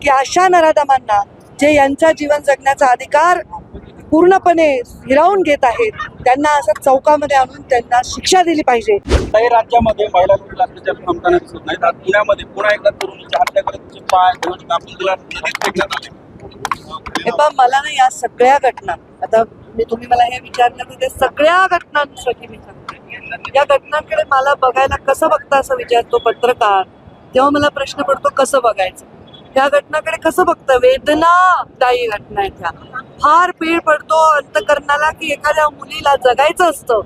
की अशा नराधमांना जे यांचा जीवन जगण्याचा अधिकार पूर्णपणे हिरावून घेत आहेत त्यांना असं चौकामध्ये आणून त्यांना शिक्षा दिली पाहिजे. काही राज्यामध्ये महिलांवरील अत्याचार थांबताना दिसत नाहीत. आज पुण्यामध्ये पुन्हा एकदा तरुणीची हत्या करत तिचे पाय दिवस कापून तिला नदीत फेकण्यात आले. हे मला ना या सगळ्या घटना आता मी तुम्ही मला हे विचारलं तर ते सगळ्या घटनांसाठी मी सांगते. या घटनांकडे मला बघायला कसं बघता असं विचारतो पत्रकार तेव्हा मला प्रश्न पडतो कसं बघायचं? या घटनाकडे कसं बघतं? वेदनादायी घटना आहेत ह्या फार पीळ पडतो अंतकरणाला की एखाद्या मुलीला जगायचं असतं.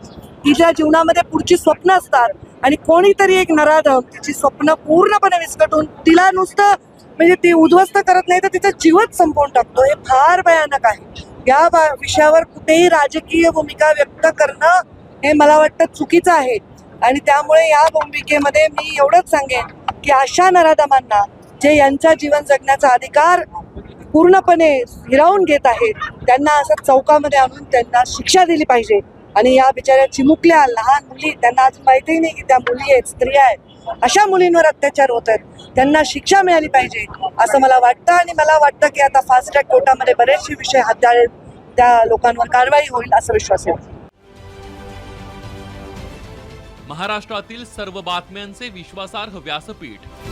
तिच्या जीवनामध्ये पुढची स्वप्न असतात आणि कोणीतरी एक नराधम तिची स्वप्न पूर्णपणे विस्कटून तिला नुसतं म्हणजे ती उद्ध्वस्त करत नाही तर तिचा जीवच संपवून टाकतो. हे फार भयानक आहे. या विषयावर कुठेही राजकीय भूमिका व्यक्त करणं हे मला वाटतं चुकीचं आहे. आणि त्यामुळे या भूमिकेमध्ये मी एवढंच सांगेन की अशा नराधमांना जे यांचा जीवन जगण्याचा अधिकार पूर्णपणे हिरावून घेत आहेत त्यांना असं चौकामध्ये आणून त्यांना शिक्षा दिली पाहिजे. आणि या बिचाऱ्या चिमुकल्या लहान मुली त्यांना अजून माहितीही नाही की त्या मुली आहेत स्त्रिया आहेत. अशा मुलींवर अत्याचार होत आहेत. त्यांना शिक्षा मिळाली पाहिजे असं मला वाटतं. आणि मला वाटतं की आता फास्ट ट्रॅक कोर्टामध्ये बरेचसे विषय हाताळेल त्या लोकांवर कारवाई होईल असा विश्वास आहे. महाराष्ट्रातील सर्व बातम्यांचे विश्वासार्ह व्यासपीठ